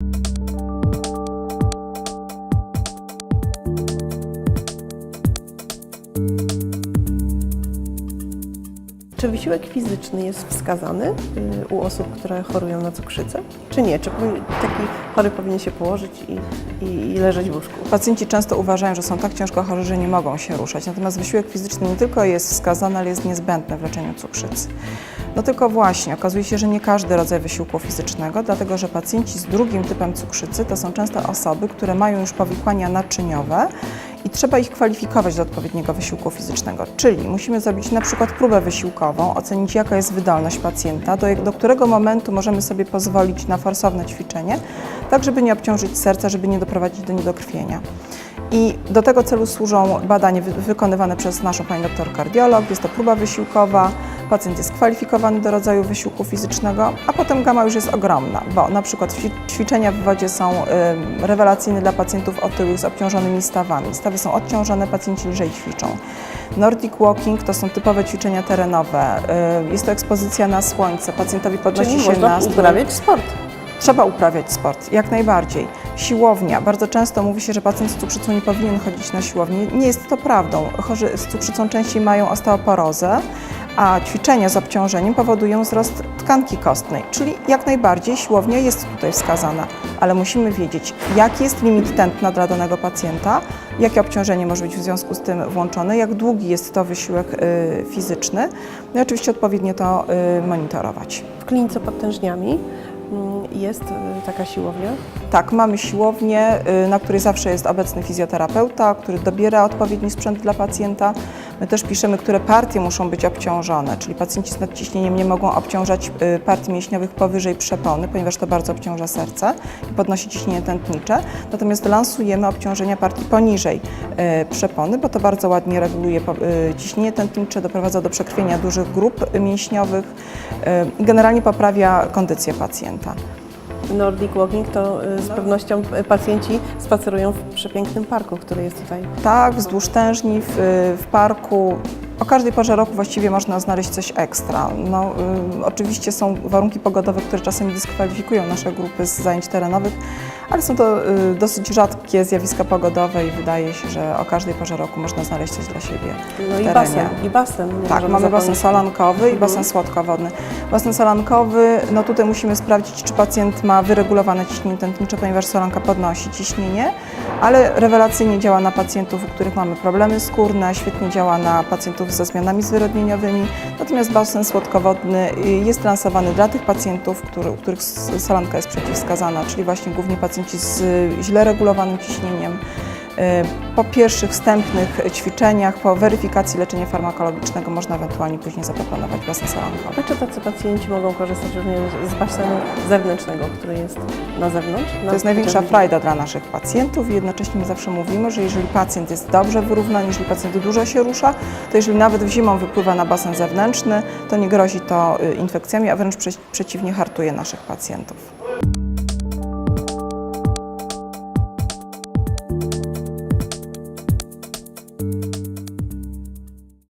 you Czy wysiłek fizyczny jest wskazany y, u osób, które chorują na cukrzycę, czy nie? Czy taki chory powinien się położyć i, i, i leżeć w łóżku? Pacjenci często uważają, że są tak ciężko chorzy, że nie mogą się ruszać. Natomiast wysiłek fizyczny nie tylko jest wskazany, ale jest niezbędny w leczeniu cukrzycy. No tylko właśnie, okazuje się, że nie każdy rodzaj wysiłku fizycznego, dlatego że pacjenci z drugim typem cukrzycy to są często osoby, które mają już powikłania naczyniowe i trzeba ich kwalifikować do odpowiedniego wysiłku fizycznego. Czyli musimy zrobić na przykład próbę wysiłkową, ocenić jaka jest wydolność pacjenta, do, do którego momentu możemy sobie pozwolić na forsowne ćwiczenie, tak żeby nie obciążyć serca, żeby nie doprowadzić do niedokrwienia. I do tego celu służą badania wy- wykonywane przez naszą pani doktor kardiolog. Jest to próba wysiłkowa, pacjent jest kwalifikowany do rodzaju wysiłku fizycznego, a potem gama już jest ogromna, bo na przykład ćwi- ćwiczenia w wodzie są ym, rewelacyjne dla pacjentów otyłych z obciążonymi stawami. Stawy są odciążone, pacjenci lżej ćwiczą. Nordic walking to są typowe ćwiczenia terenowe. Ym, Jest to ekspozycja na słońce. Pacjentowi podnosi Czyli się można nastrój. uprawiać sport. Trzeba uprawiać sport, jak najbardziej. Siłownia. Bardzo często mówi się, że pacjent z cukrzycą nie powinien chodzić na siłownię. Nie jest to prawdą. Chorzy z cukrzycą częściej mają osteoporozę, a ćwiczenia z obciążeniem powodują wzrost tkanki kostnej. Czyli jak najbardziej siłownia jest tutaj wskazana, ale musimy wiedzieć, jaki jest limit tętna dla danego pacjenta, jakie obciążenie może być w związku z tym włączone, jak długi jest to wysiłek y, fizyczny, no i oczywiście odpowiednio to y, monitorować. W klinice pod tężniami mm, jest y, taka siłownia. Tak, mamy siłownię, na której zawsze jest obecny fizjoterapeuta, który dobiera odpowiedni sprzęt dla pacjenta. My też piszemy, które partie muszą być obciążone, czyli pacjenci z nadciśnieniem nie mogą obciążać y, partii mięśniowych powyżej przepony, ponieważ to bardzo obciąża serce i podnosi ciśnienie tętnicze. Natomiast lansujemy obciążenia partii poniżej y, przepony, bo to bardzo ładnie reguluje y, ciśnienie tętnicze, doprowadza do przekrwienia dużych grup mięśniowych i generalnie poprawia kondycję pacjenta. Nordic walking to y, z pewnością y, pacjenci spacerują w przepięknym parku, który jest tutaj. Tak, wzdłuż tężni, w, w parku. O każdej porze roku właściwie można znaleźć coś ekstra. No, y, oczywiście są warunki pogodowe, które czasami dyskwalifikują nasze grupy z zajęć terenowych, ale są to y, dosyć rzadkie zjawiska pogodowe i wydaje się, że o każdej porze roku można znaleźć coś dla siebie No i basen, i basen. Tak, mamy basen zapomnieć. solankowy i Mhm. basen słodkowodny. Basen solankowy, no tutaj musimy sprawdzić, czy pacjent ma wyregulowane ciśnienie tętnicze, ponieważ solanka podnosi ciśnienie, ale rewelacyjnie działa na pacjentów, u których mamy problemy skórne, świetnie działa na pacjentów ze zmianami zwyrodnieniowymi. Natomiast basen słodkowodny y, jest lansowany dla tych pacjentów, który, u których solanka jest przeciwwskazana, czyli właśnie głównie pacjenci z źle regulowanym ciśnieniem. Y, Po pierwszych wstępnych ćwiczeniach, po weryfikacji leczenia farmakologicznego można ewentualnie później zaproponować basen solankowy. A czy tacy pacjenci mogą korzystać również z basenu zewnętrznego, który jest na zewnątrz? To jest największa frajda dla naszych pacjentów i jednocześnie my zawsze mówimy, że jeżeli pacjent jest dobrze wyrównany, jeżeli pacjent dużo się rusza, to jeżeli nawet w zimą wypływa na basen zewnętrzny, to nie grozi to y, infekcjami, a wręcz prze- przeciwnie hartuje naszych pacjentów.